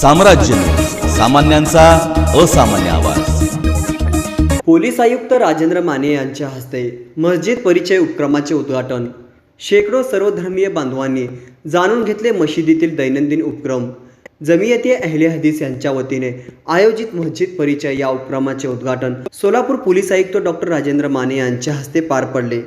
साम्राज्य. सामान्यांचा असामान्य आवाज. पोलीस आयुक्त राजेंद्र माने यांच्या हस्ते मस्जिद परिचय उपक्रमाचे उद्घाटन. शेकडो सर्वधर्मीय बांधवांनी जाणून घेतले मशिदीतील दैनंदिन उपक्रम. जमियती अहले हदीस यांच्या वतीने आयोजित मस्जिद परिचय या उपक्रमाचे उद्घाटन सोलापूर पोलीस आयुक्त डॉक्टर राजेंद्र माने यांच्या हस्ते पार पडले.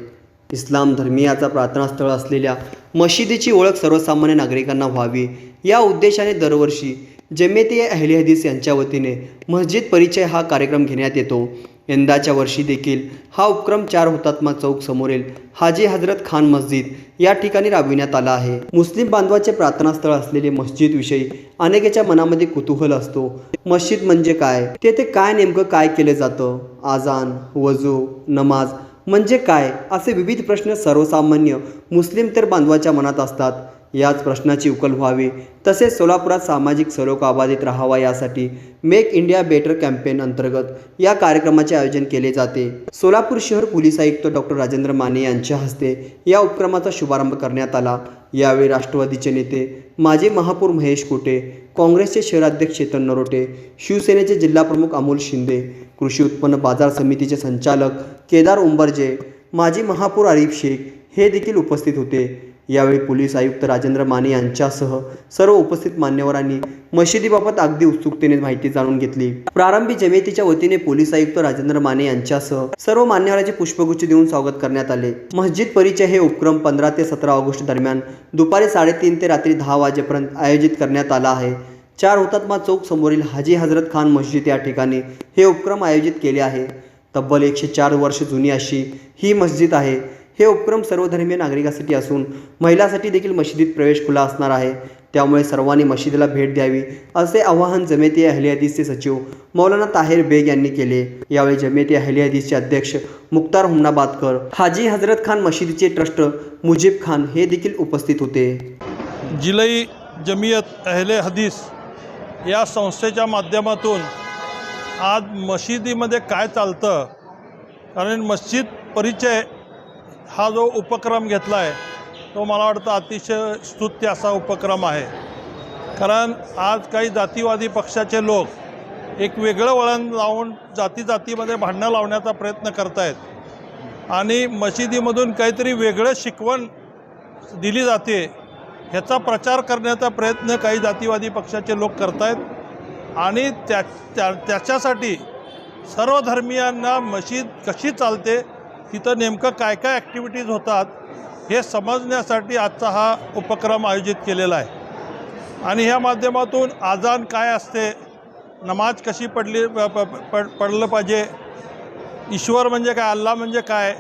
इस्लाम धर्मीयाचा प्रार्थनास्थळ असलेल्या मशिदीची ओळख सर्वसामान्य नागरिकांना व्हावी या उद्देशाने दरवर्षी जमेती अहले हदीस यांच्या वतीने मस्जिद परिचय हा कार्यक्रम घेण्यात येतो. यंदाच्या वर्षी देखील हा उपक्रम चार हुतात्मा चौक समोरील हाजी हजरत खान मस्जिद या ठिकाणी राबविण्यात आला आहे. मुस्लिम बांधवाचे प्रार्थनास्थळ असलेले मस्जिद विषयी अनेकाच्या मनामध्ये कुतूहल असतो. मस्जिद म्हणजे काय? तेथे काय नेमकं काय केलं जातं? आजान वजू नमाज म्हणजे काय? असे विविध प्रश्न सर्वसामान्य मुस्लिम तर बांधवाच्या मनात असतात. याच प्रश्नाची उकल व्हावी. तसेच सोलापुरात सामाजिक सलोखा अबाधित राहावा यासाठी मेक इंडिया बेटर कॅम्पेन अंतर्गत या कार्यक्रमाचे आयोजन केले जाते. सोलापूर शहर पोलीस आयुक्त डॉक्टर राजेंद्र माने यांच्या हस्ते या उपक्रमाचा शुभारंभ करण्यात आला. यावेळी राष्ट्रवादीचे नेते माजी महापौर महेश कोटे काँग्रेसचे शहराध्यक्ष चेतन नरोटे शिवसेनेचे जिल्हाप्रमुख अमोल शिंदे कृषी उत्पन्न बाजार समितीचे संचालक केदार उंबरजे माजी महापौर आरिफ शेख हे देखील उपस्थित होते. यावेळी पोलीस आयुक्त राजेंद्र माने यांच्यासह सर्व उपस्थित मान्यवरांनी मशिदीबाबत अगदी उत्सुकतेने माहिती जाणून घेतली. प्रारंभी जमियतीच्या वतीने पोलीस आयुक्त राजेंद्र माने यांच्यासह सर्व मान्यवरांचे पुष्पगुच्छ देऊन स्वागत करण्यात आले. मस्जिद परिचय हे उपक्रम पंधरा ते सतरा ऑगस्ट दरम्यान दुपारी साडेतीन ते रात्री दहा वाजेपर्यंत आयोजित करण्यात आला आहे. चार हुतात्मा चौक समोरील हाजी हजरत खान मस्जिद या ठिकाणी हे उपक्रम आयोजित केले आहे. तब्बल एकशे चार वर्ष जुनी अशी ही मस्जिद आहे. हे उपक्रम सर्वधर्मीय नागरिकांसाठी असून महिलांसाठी देखील मशिदीत प्रवेश खुला असणार आहे. त्यामुळे सर्वांनी मशिदीला भेट द्यावी असे आवाहन जमेती अहलियादीसचे सचिव मौलाना ताहेर बेग यांनी केले. यावेळी जमेती अहलियादीसचे अध्यक्ष मुक्तार हुमनाबादकर हाजी हजरत खान मशिदीचे ट्रस्ट मुजीब खान हे देखील उपस्थित होते. जिलई जमियत अहले हदीस या संस्थेच्या माध्यमातून आज मशिदीमध्ये काय चालतं? कारण मस्जिद परिचय हा जो उपक्रम घेतला आहे तो मला वाटतं अतिशय स्तुत्य असा उपक्रम आहे. कारण आज काही जातीवादी पक्षाचे लोक एक वेगळं वळण लावून जाती जातीमध्ये भांडणं लावण्याचा प्रयत्न करत आहेत आणि मशिदीमधून काहीतरी वेगळं शिकवण दिली जाते ह्याचा प्रचार करण्याचा प्रयत्न काही जातीवादी पक्षाचे लोक करत आहेत आणि त्या त्या त्याच्यासाठी सर्व धर्मियांना मशीद कशी चालते तिथं नेमकं काय काय ॲक्टिव्हिटीज होतात हे समजण्यासाठी आजचा हा उपक्रम आयोजित केलेला आहे. आणि ह्या माध्यमातून आजान काय असते नमाज कशी पडली प- प- पड पडलं पाहिजे ईश्वर म्हणजे काय अल्ला म्हणजे काय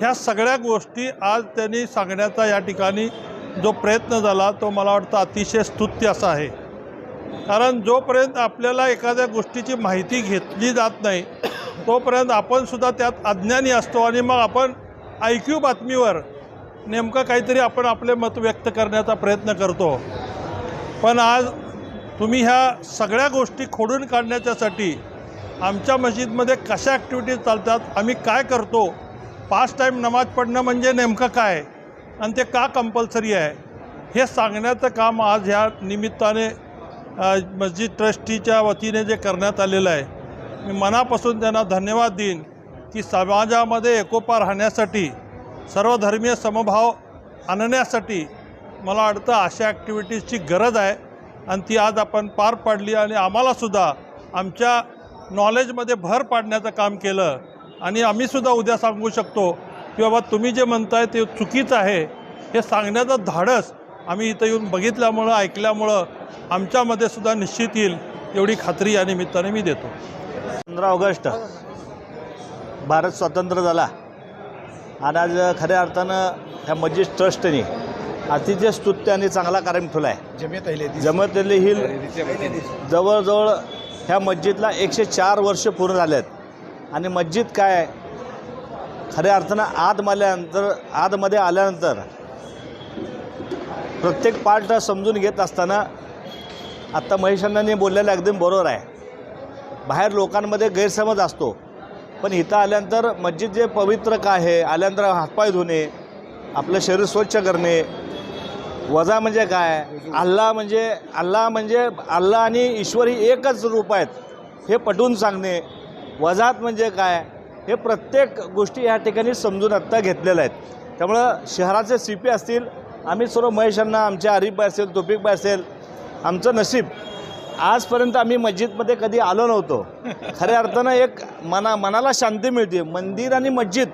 ह्या सगळ्या गोष्टी आज त्यांनी सांगण्याचा या ठिकाणी जो प्रयत्न झाला तो मला वाटतं अतिशय स्तुत्य असा आहे. कारण जोपर्यंत आपल्याला एखाद्या गोष्टीची माहिती घेतली जात नाही तोपर्यंत आपणसुद्धा त्यात अज्ञानी असतो आणि मग आपण ऐक्यू बातमीवर नेमकं काहीतरी आपण आपले मत व्यक्त करण्याचा प्रयत्न करतो. पण आज तुम्ही ह्या सगळ्या गोष्टी खोडून काढण्याच्यासाठी आमच्या मस्जिदमध्ये कशा ॲक्टिव्हिटीज चालतात आम्ही काय करतो पाच टाईम नमाज पडणं म्हणजे नेमकं काय आणि ते का कंपल्सरी आहे हे सांगण्याचं काम आज ह्या निमित्ताने मस्जिद ट्रस्टीच्या वतीने जे करण्यात आलेलं आहे. मी मनापासून त्यांना धन्यवाद देईन की समाजामध्ये एकोपा राहण्यासाठी सर्व धर्मीय समभाव आणण्यासाठी मला वाटतं अशा ॲक्टिव्हिटीजची गरज आहे. आणि ती आज आपण पार पाडली आणि आम्हालासुद्धा आमच्या नॉलेजमध्ये भर पाडण्याचं काम केलं. आणि आम्हीसुद्धा उद्या सांगू शकतो की बाबा तुम्ही जे म्हणताय ते चुकीचं आहे. हे सांगण्याचं धाडस आम्ही इथं येऊन बघितल्यामुळं ऐकल्यामुळं आमच्यामध्ये सुद्धा निश्चित येईल एवढी खात्री या निमित्ताने मी देतो. पंधरा ऑगस्ट भारत स्वतंत्र झाला. आणि आज खऱ्या अर्थानं ह्या मस्जिद ट्रस्टने अतिशय स्तुत्य आणि चांगला कार्यक्रम ठेवला आहे जमत अली हिल जवळजवळ ह्या मस्जिदला एकशे चार वर्ष पूर्ण झाले आहेत आणि मस्जिद काय? आहे खऱ्या अर्थानं आत आल्यानंतर आतमध्ये आल्यानंतर प्रत्येक पार्ट समजून घेत असताना आत्ता महेशांनी बोललेलं अगदी बरोबर आहे. बाहेर लोकांमध्ये गैरसमज असतो. पण इथं आल्यानंतर मस्जिद जे पवित्र काय आहे आल्यानंतर हातपाय धुणे आपलं शरीर स्वच्छ करणे वजा म्हणजे काय? अल्लाह म्हणजे अल्लाह म्हणजे अल्लाह आणि ईश्वर ही एकच रूप आहेत हे पटवून सांगणे. वजात म्हणजे काय? हे प्रत्येक गोष्टी या ठिकाणी समजून आत्ता घेतलेल्या आहेत. त्यामुळं शहराचे सी पी असतील आम्ही सर्व महेशांना आमच्या आरिफबाई असेल तोपिकबाई असेल आमचं नशीब आजपर्यंत आम्ही मस्जिदमध्ये कधी आलो नव्हतो. खऱ्या अर्थानं एक मना मनाला शांती मिळते. मंदिर आणि मस्जिद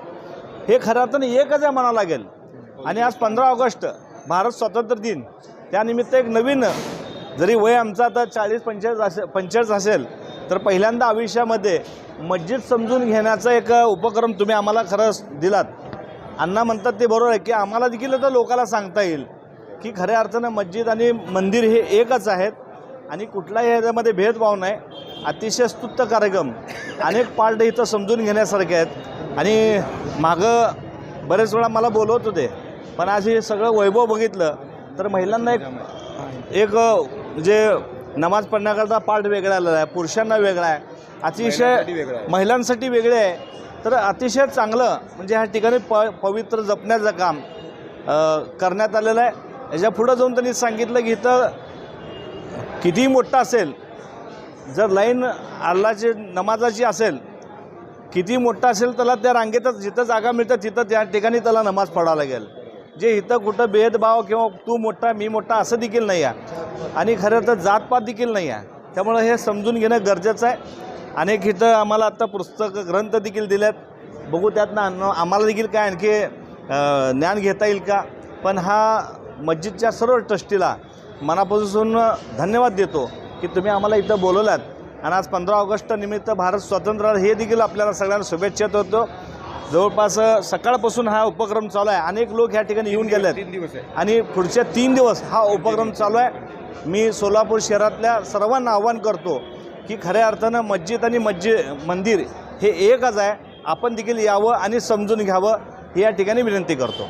हे खऱ्या अर्थानं एकच आहे म्हणावं लागेल. आणि आज पंधरा ऑगस्ट भारत स्वातंत्र्य दिन. त्यानिमित्त एक नवीन जरी वय आमचं आता चाळीस पंचेचाळीस असे पंचेचाळीस असेल तर पहिल्यांदा आयुष्यामध्ये मस्जिद समजून घेण्याचा एक उपक्रम तुम्ही आम्हाला खरंच दिलात. अण्णा म्हणतात ते बरोबर आहे की आम्हाला देखील आता लोकाला सांगता येईल की खऱ्या अर्थानं मस्जिद आणि मंदिर हे एकच आहेत. आणि कुठलाही ह्याच्यामध्ये भेदभाव नाही. अतिशय स्तुत्य कार्यक्रम. अनेक पार्ट इथं समजून घेण्यासारखे आहेत. आणि मागं बरेच वेळा मला बोलवत होते. पण आज हे सगळं वैभव बघितलं तर महिलांना एक एक म्हणजे नमाज पढण्याकरता पार्ट वेगळा आलेला आहे. पुरुषांना वेगळा आहे. अतिशय महिलांसाठी वेगळे आहे. तर अतिशय चांगलं म्हणजे ह्या ठिकाणी प पवित्र जपण्याचं काम करण्यात आलेलं आहे. याच्या पुढं जाऊन त्यांनी सांगितलं की इथं कितीही मोठा असेल जर लाईन अल्लाची नमाजाची असेल किती मोठा असेल त्याला त्या रांगेतच जिथं जागा मिळतं तिथं त्या ठिकाणी त्याला नमाज पडावं लागेल. जे इथं कुठं भेदभाव किंवा तू मोठा मी मोठा असं देखील नाही आहे. आणि खरं तर जातपात देखील नाही आहे. त्यामुळं हे समजून घेणं गरजेचं आहे. अनेक इथं आम्हाला आत्ता पुस्तक ग्रंथ देखील दिलेत. बघू त्यातनं आम्हाला देखील काय आणखी ज्ञान घेता येईल का? पण हा मस्जिदच्या सर्व ट्रस्टीला मनापासून धन्यवाद देतो की तुम्ही आम्हाला इथं बोलवलात आणि आज पंधरा ऑगस्ट निमित्त भारत स्वातंत्र्य हे देखील आपल्याला सगळ्यांना शुभेच्छा देतो. जवळपास सकाळपासून हा उपक्रम चालू आहे. अनेक लोक ह्या ठिकाणी येऊन गेले आहेत आणि पुढच्या तीन दिवस हा उपक्रम चालू आहे. मी सोलापूर शहरातल्या सर्वांना आव्हान करतो की खऱ्या अर्थानं मस्जिद आणि मस्जिद मंदिर हे एकच आहे. आपण देखील यावं आणि समजून घ्यावं ही या ठिकाणी विनंती करतो.